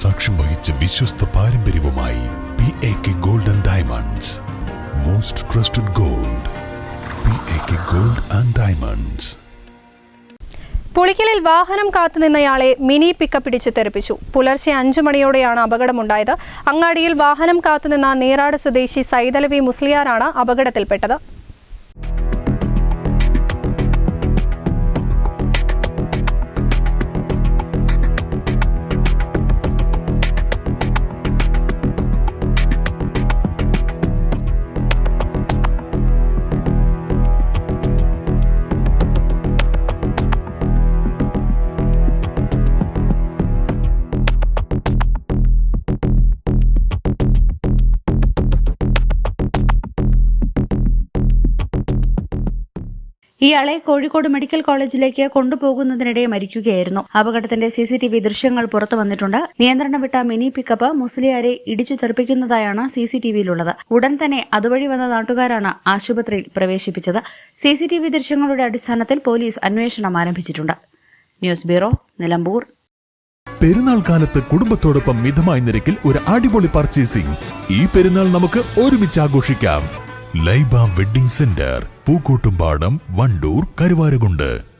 സാക്ഷ്യം വഹിച്ച വിശ്വസ്ത പാരമ്പര്യവുമായി P A K gold and diamonds most trusted gold P A K gold and diamonds പുളിക്കലിൽ വാഹനം കാത്തുനിന്നയാളെ മിനി പിക്കപ്പ് പിടിച്ച് തെറിപ്പിച്ചു. പുലർച്ചെ അഞ്ചു മണിയോടെയാണ് അപകടമുണ്ടായത്. അങ്ങാടിയിൽ വാഹനം കാത്തുനിന്ന നീറാട് സ്വദേശി സൈതലവി മുസ്ലിയാറാണ് അപകടത്തിൽപ്പെട്ടത്. ഇയാളെ കോഴിക്കോട് മെഡിക്കൽ കോളേജിലേക്ക് കൊണ്ടുപോകുന്നതിനിടെ മരിക്കുകയായിരുന്നു. അപകടത്തിന്റെ സി സി ടി വി ദൃശ്യങ്ങൾ പുറത്തു വന്നിട്ടുണ്ട്. നിയന്ത്രണം വിട്ട മിനി പിക്കപ്പ് മുസ്ലിയാരെ ഇടിച്ചു തെറിപ്പിക്കുന്നതായാണ് സി സി ടി വിയിലുള്ളത്. ഉടൻ തന്നെ അതുവഴി വന്ന നാട്ടുകാരാണ് ആശുപത്രിയിൽ പ്രവേശിപ്പിച്ചത്. സി സി ടി വി ദൃശ്യങ്ങളുടെ അടിസ്ഥാനത്തിൽ പോലീസ് അന്വേഷണം ആരംഭിച്ചിട്ടുണ്ട്. News bureau Nilambur. പെരുന്നാൾ കാലത്ത് കുടുംബത്തോടൊപ്പം മിതമായ നിരക്കിൽ ഒരു അടിപൊളി പർച്ചേസിംഗ്. ഈ പെരുന്നാൾ നമുക്ക് ഒരുമിച്ച് ആഘോഷിക്കാം. Laiba wedding centre. Pookkottumpadam Wandoor Karuvarakundu.